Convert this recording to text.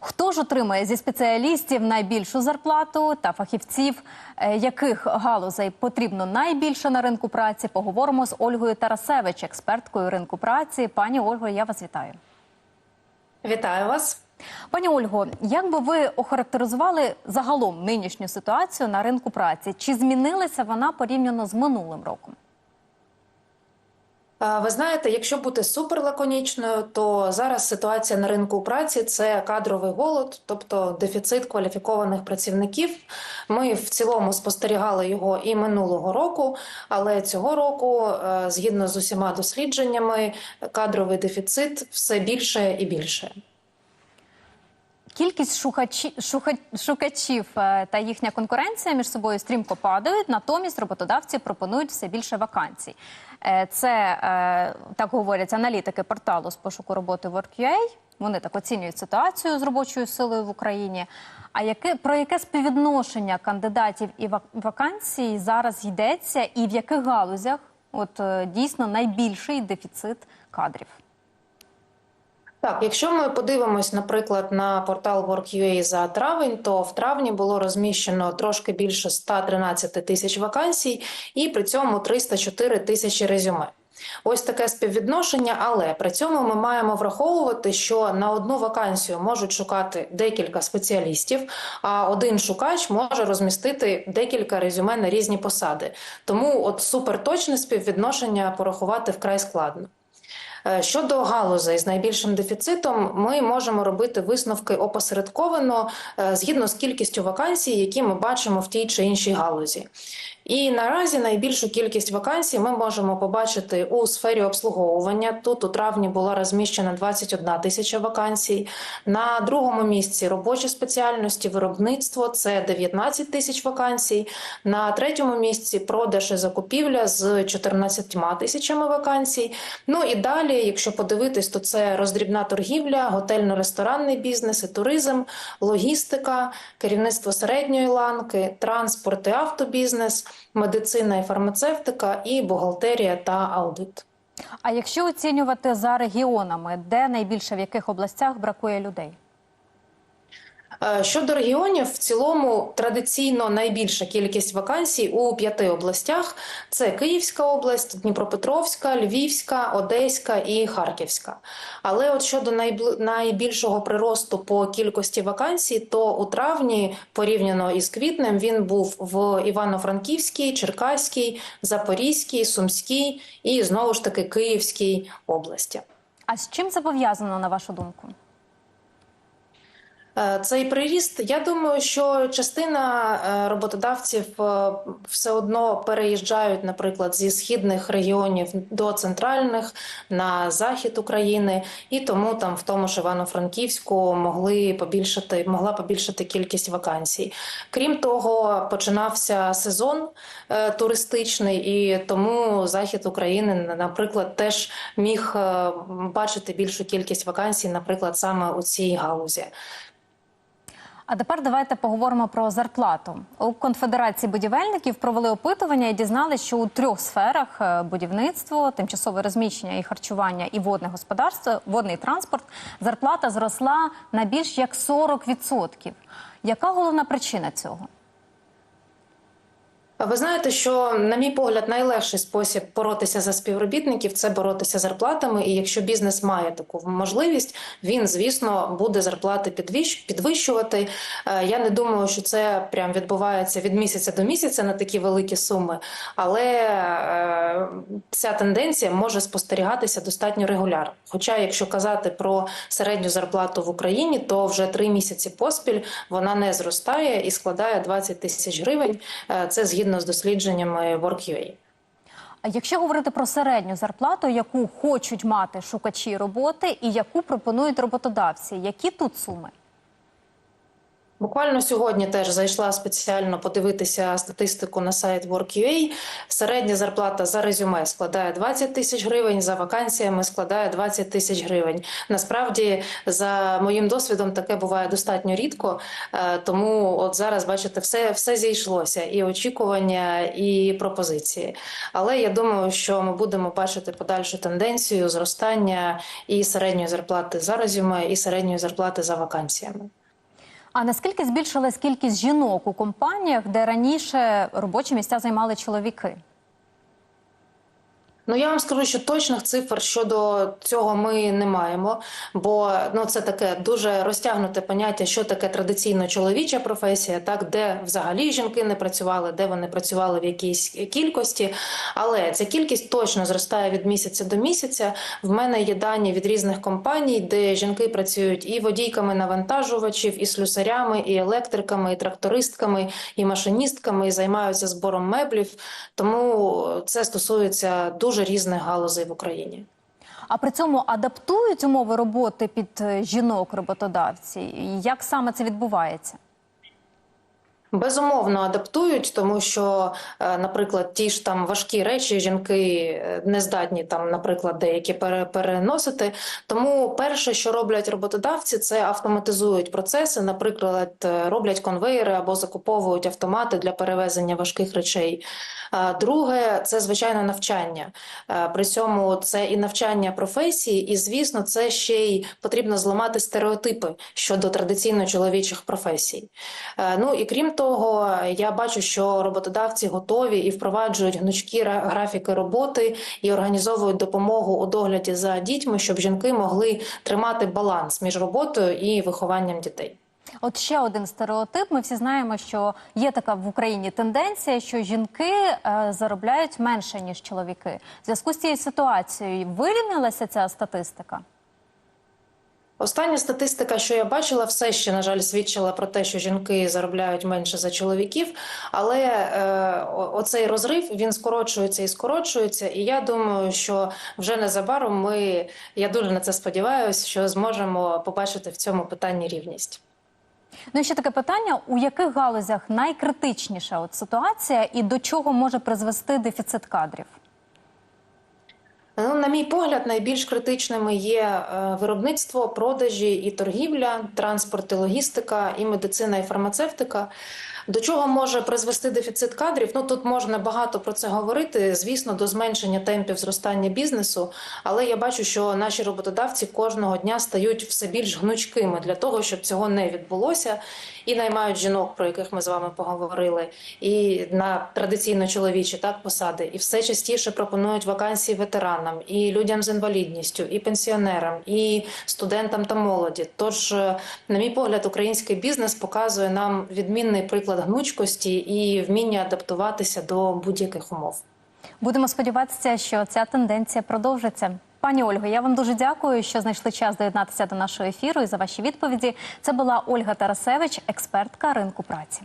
Хто ж отримає зі спеціалістів найбільшу зарплату та фахівців, е, яких галузей потрібно найбільше на ринку праці? Поговоримо з Ольгою Тарасевич, експерткою ринку праці. Пані Ольго, я вас вітаю. Вітаю вас. Пані Ольго, як би ви охарактеризували загалом нинішню ситуацію на ринку праці? Чи змінилася вона порівняно з минулим роком? Ви знаєте, якщо бути суперлаконічною, то зараз ситуація на ринку праці це кадровий голод, тобто дефіцит кваліфікованих працівників. Ми в цілому спостерігали його і минулого року, але цього року, е, згідно з усіма дослідженнями, кадровий дефіцит все більше і більше. Кількість шукачі, шуха, шукачів е, та їхня конкуренція між собою стрімко падають. Натомість роботодавці пропонують все більше вакансій. Е, Це е, так говорять аналітики порталу з пошуку роботи Work.ua. Вони так оцінюють ситуацію з робочою силою в Україні. А яке про яке співвідношення кандидатів і вак- вакансій зараз йдеться, і в яких галузях от дійсно найбільший дефіцит кадрів? Так, якщо ми подивимось, наприклад, на портал Work.ua за травень, то в травні було розміщено трошки більше 113 тисяч вакансій, і при цьому 304 тисячі резюме. Ось таке співвідношення, але при цьому ми маємо враховувати, що на одну вакансію можуть шукати декілька спеціалістів, а один шукач може розмістити декілька резюме на різні посади. Тому от суперточне співвідношення порахувати вкрай складно. Е, Щодо галузей з найбільшим дефіцитом, ми можемо робити висновки опосередковано е, згідно з кількістю вакансій, які ми бачимо в тій чи іншій галузі. І наразі найбільшу кількість вакансій ми можемо побачити у сфері обслуговування. Тут у травні була розміщена 21 тисяча вакансій. На другому місці робочі спеціальності, виробництво це 19 тисяч вакансій. На третьому місці продаж і закупівля з 14 тисячами вакансій. Ну і далі, якщо подивитись, то це роздрібна торгівля, готельно-ресторанний бізнес і туризм, логістика, керівництво середньої ланки, транспорт і автобізнес, медицина і фармацевтика, і бухгалтерія та аудит. А якщо оцінювати за регіонами, де найбільше в яких областях бракує людей? Е, Щодо регіонів, в цілому традиційно найбільша кількість вакансій у п'яти областях: це Київська область, Дніпропетровська, Львівська, Одеська і Харківська. Але от щодо найбільшого приросту по кількості вакансій, то у травні, порівняно із квітнем, він був в Івано-Франківській, Черкаській, Запорізькій, Сумській і знову ж таки Київській області. А з чим це пов'язано, на вашу думку? Е, Цей приріст, я думаю, що частина е, роботодавців е, все одно переїжджають, наприклад, зі східних регіонів до центральних на захід України, і тому там в тому ж Івано-Франківську могли побільшити, могла побільшити кількість вакансій. Крім того, починався сезон туристичний, і тому захід України, наприклад, теж міг бачити більшу кількість вакансій, наприклад, саме у цій галузі. А тепер давайте поговоримо про зарплату. У конфедерації будівельників провели опитування і дізналися, що у трьох сферах е, будівництво, тимчасове розміщення і харчування і водне господарство, водний транспорт зарплата зросла на більш як 40%. Яка головна причина цього? Ви знаєте, що, на мій погляд, найлегший спосіб боротися за співробітників це боротися зарплатами. І якщо бізнес має таку можливість, він звісно буде зарплати підвищ- підвищувати. Е, Я не думаю, що це прям відбувається від місяця до місяця на такі великі суми, але е, ця тенденція може спостерігатися достатньо регулярно. Хоча, якщо казати про середню зарплату в Україні, то вже три місяці поспіль вона не зростає і складає 20 тисяч гривень. Е, Це згідно з дослідженнями Work.ua. А якщо говорити про середню зарплату, яку хочуть мати шукачі роботи і яку пропонують роботодавці, які тут суми? Буквально сьогодні теж зайшла спеціально подивитися статистику на сайт Work.ua. Середня зарплата за резюме складає 20 тисяч гривень, за вакансіями складає 20 тисяч гривень. Насправді, за моїм досвідом, таке буває достатньо рідко. е, Тому от зараз, бачите, все, все зійшлося: і очікування, і пропозиції. Але я думаю, що ми будемо бачити подальшу тенденцію зростання і середньої зарплати за резюме, і середньої зарплати за вакансіями. А наскільки збільшилась кількість жінок у компаніях, де раніше робочі місця займали чоловіки? Ну я вам скажу, що точних цифр щодо цього ми не маємо, бо ну це таке дуже розтягнуте поняття, що таке традиційно чоловіча професія, так де взагалі жінки не працювали, де вони працювали в якійсь кількості. Але ця кількість точно зростає від місяця до місяця. В мене є дані від різних компаній, де жінки працюють і водійками навантажувачів, і слюсарями, і електриками, і трактористками, і машиністками, і займаються збором меблів. Тому це стосується дуже різних галузей в Україні. А при цьому адаптують умови роботи під е, жінок роботодавці? Як саме це відбувається? Безумовно адаптують, тому що, е, наприклад, ті ж там важкі речі жінки е, не здатні там, наприклад, деякі пере- переносити. Тому перше, що роблять роботодавці, це автоматизують процеси. Наприклад, е, роблять конвейери або закуповують автомати для перевезення важких речей. Друге, це звичайно навчання. При цьому це і навчання професії, і звісно, це ще й потрібно зламати стереотипи щодо традиційно чоловічих професій. Ну і крім того, я бачу, що роботодавці готові і впроваджують гнучкі графіки роботи і організовують допомогу у догляді за дітьми, щоб жінки могли тримати баланс між роботою і вихованням дітей. От ще один стереотип. Ми всі знаємо, що є така в Україні тенденція, що жінки е, заробляють менше ніж чоловіки. В зв'язку з цією ситуацією вирівнялася ця статистика? Остання статистика, що я бачила, все ще на жаль свідчила про те, що жінки заробляють менше за чоловіків. Але е, оцей розрив він скорочується і скорочується. І я думаю, що вже незабаром ми, я дуже на це сподіваюся, що зможемо побачити в цьому питанні рівність. Ну і ще таке питання: у яких галузях найкритичніша от ситуація, і до чого може призвести дефіцит кадрів? На мій погляд, найбільш критичними є е, виробництво, продажі і торгівля, транспорт і логістика, і медицина і фармацевтика. До чого може призвести дефіцит кадрів? Ну тут можна багато про це говорити. Звісно, до зменшення темпів зростання бізнесу. Але я бачу, що наші роботодавці кожного дня стають все більш гнучкими для того, щоб цього не відбулося, і наймають жінок, про яких ми з вами поговорили, і на традиційно чоловічі так посади, і все частіше пропонують вакансії ветеранам, і людям з інвалідністю, і пенсіонерам, і студентам та молоді. Тож, е, на мій погляд, український бізнес показує нам відмінний приклад гнучкості і вміння адаптуватися до будь-яких умов. Будемо сподіватися, що ця тенденція продовжиться. Пані Ольго, я вам дуже дякую, що знайшли час доєднатися до нашого ефіру і за ваші відповіді. Це була Ольга Тарасевич, експертка ринку праці.